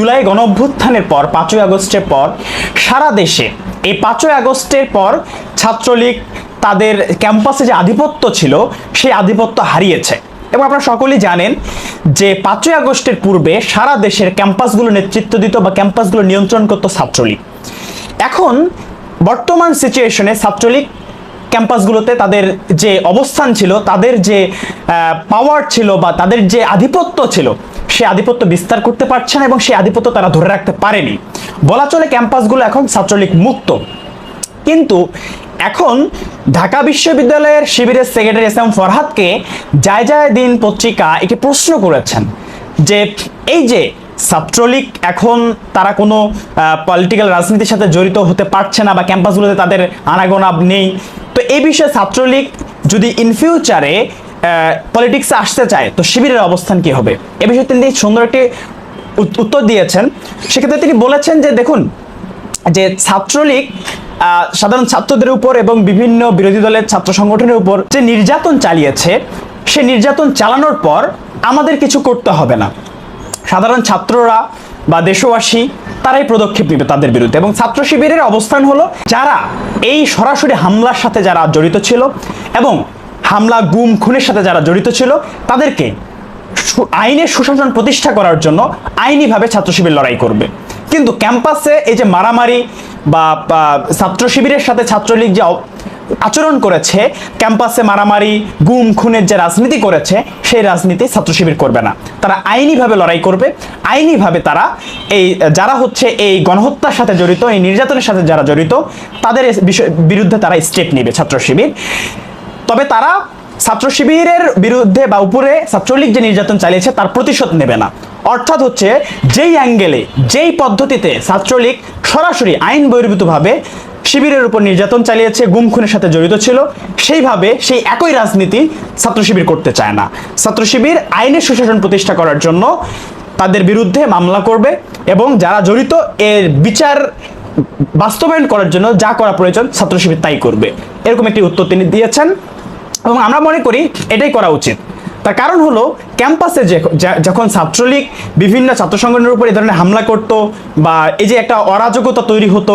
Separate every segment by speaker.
Speaker 1: জুলাই গণঅভ্যুত্থানের পর, পাঁচই আগস্টের পর, সারা দেশে এই পাঁচই আগস্টের পর ছাত্রলীগ তাদের ক্যাম্পাসে যে আধিপত্য ছিল, সেই আধিপত্য হারিয়েছে। এবং আপনারা সকলেই জানেন যে পাঁচই আগস্টের পূর্বে সারা দেশের ক্যাম্পাসগুলো নেতৃত্ব দিত বা ক্যাম্পাসগুলো নিয়ন্ত্রণ করতো ছাত্রলীগ। এখন বর্তমান সিচুয়েশনে ছাত্রলীগ ক্যাম্পাসগুলোতে তাদের যে অবস্থান ছিল, তাদের যে পাওয়ার ছিল বা তাদের যে আধিপত্য ছিল সে আধিপত্য বিস্তার করতে পারছে না এবং সেই আধিপত্য তারা ধরে রাখতে পারেনি। বলা চলে ক্যাম্পাসগুলো এখন ছাত্রলীগ মুক্ত। কিন্তু এখন ঢাকা বিশ্ববিদ্যালয়ের শিবিরের সেক্রেটারি এস এম ফরহাদকে যায় যায় দিন পত্রিকা একটি প্রশ্ন করেছেন যে, এই যে ছাত্রলীগ এখন তারা কোনো পলিটিক্যাল রাজনীতির সাথে জড়িত হতে পারছে না বা ক্যাম্পাসগুলোতে তাদের আনাগোনা নেই, তো এই বিষয়ে ছাত্রলীগ যদি ইন ফিউচারে পলিটিক্সে আসতে চায়, তো শিবিরের অবস্থান কি হবে? এ বিষয়ে তিনি সুন্দর একটি উত্তর দিয়েছেন। সেক্ষেত্রে তিনি বলেছেন যে, দেখুন, যে ছাত্রলীগ সাধারণ ছাত্রদের উপর এবং বিভিন্ন বিরোধী দলের ছাত্র সংগঠনের উপর যে নির্যাতন চালিয়েছে, সে নির্যাতন চালানোর পর আমাদের কিছু করতে হবে না। সাধারণ ছাত্ররা বা দেশবাসী, তারাই পদক্ষেপ নেবে তাদের বিরুদ্ধে। এবং ছাত্র শিবিরের অবস্থান হলো যারা এই সরাসরি হামলার সাথে যারা জড়িত ছিল এবং হামলা, গুম, খুনের সাথে যারা জড়িত ছিল, তাদেরকে আইনের সুশাসন প্রতিষ্ঠা করার জন্য আইনিভাবে ছাত্র শিবির লড়াই করবে। কিন্তু ক্যাম্পাসে এই যে মারামারি বা ছাত্র শিবিরের সাথে ছাত্রলীগ যে আচরণ করেছে, ক্যাম্পাসে মারামারি, গুম, খুনের যে রাজনীতি করেছে, সেই রাজনীতি ছাত্র শিবির করবে না। তারা আইনিভাবে লড়াই করবে। আইনিভাবে তারা এই, যারা হচ্ছে এই গণহত্যার সাথে জড়িত, এই নির্যাতনের সাথে যারা জড়িত, তাদের বিষয়, বিরুদ্ধে তারা স্টেপ নেবে ছাত্র শিবির। তবে তারা ছাত্র শিবিরের বিরুদ্ধে বা উপরে ছাত্রলীগ যে নির্যাতন চালিয়েছে, তার প্রতিশোধ নেবে না। অর্থাৎ হচ্ছে, যেই অ্যাঙ্গেলে যেই পদ্ধতিতে ছাত্রলীগ সরাসরি আইন বহির্ভূতভাবে শিবিরের উপর নির্যাতন চালিয়েছে, গুম খুনের সাথে জড়িত ছিল, সেইভাবে সেই একই রাজনীতি ছাত্র শিবির করতে চায় না। ছাত্র শিবির আইনের সুশাসন প্রতিষ্ঠা করার জন্য তাদের বিরুদ্ধে মামলা করবে এবং যারা জড়িত, এর বিচার বাস্তবায়ন করার জন্য যা করা প্রয়োজন ছাত্র শিবির তাই করবে। এরকম একটি উত্তর তিনি দিয়েছেন। এবং আমরা মনে করি এটাই করা উচিত। তার কারণ হলো, ক্যাম্পাসে যখন ছাত্রলীগ বিভিন্ন ছাত্র সংগঠনের উপর এই ধরনের হামলা করত বা এই যে একটা অরাজকতা তৈরি হতো,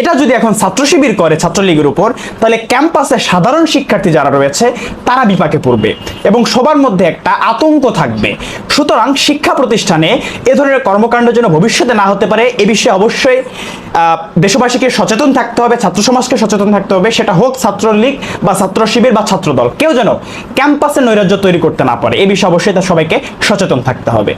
Speaker 1: এটা যদি এখন ছাত্র শিবির করে ছাত্রলীগের উপর, তাহলে ক্যাম্পাসে সাধারণ শিক্ষার্থী যারা রয়েছে, তারা বিপাকে পড়বে এবং সবার মধ্যে একটা আতঙ্ক থাকবে। সুতরাং শিক্ষা প্রতিষ্ঠানে এ ধরনের কর্মকাণ্ড যেন ভবিষ্যতে না হতে পারে, এ বিষয়ে অবশ্যই দেশবাসীকে সচেতন থাকতে হবে, ছাত্র সমাজকে সচেতন থাকতে হবে, সেটা হোক ছাত্রলীগ বা ছাত্র শিবির বা ছাত্রদল। কেউ যেন ক্যাম্পাসে নৈরাজ্য তৈরি করতে না পারে, এ বিষয়ে অবশ্যই তার সবাইকে সচেতন থাকতে হবে।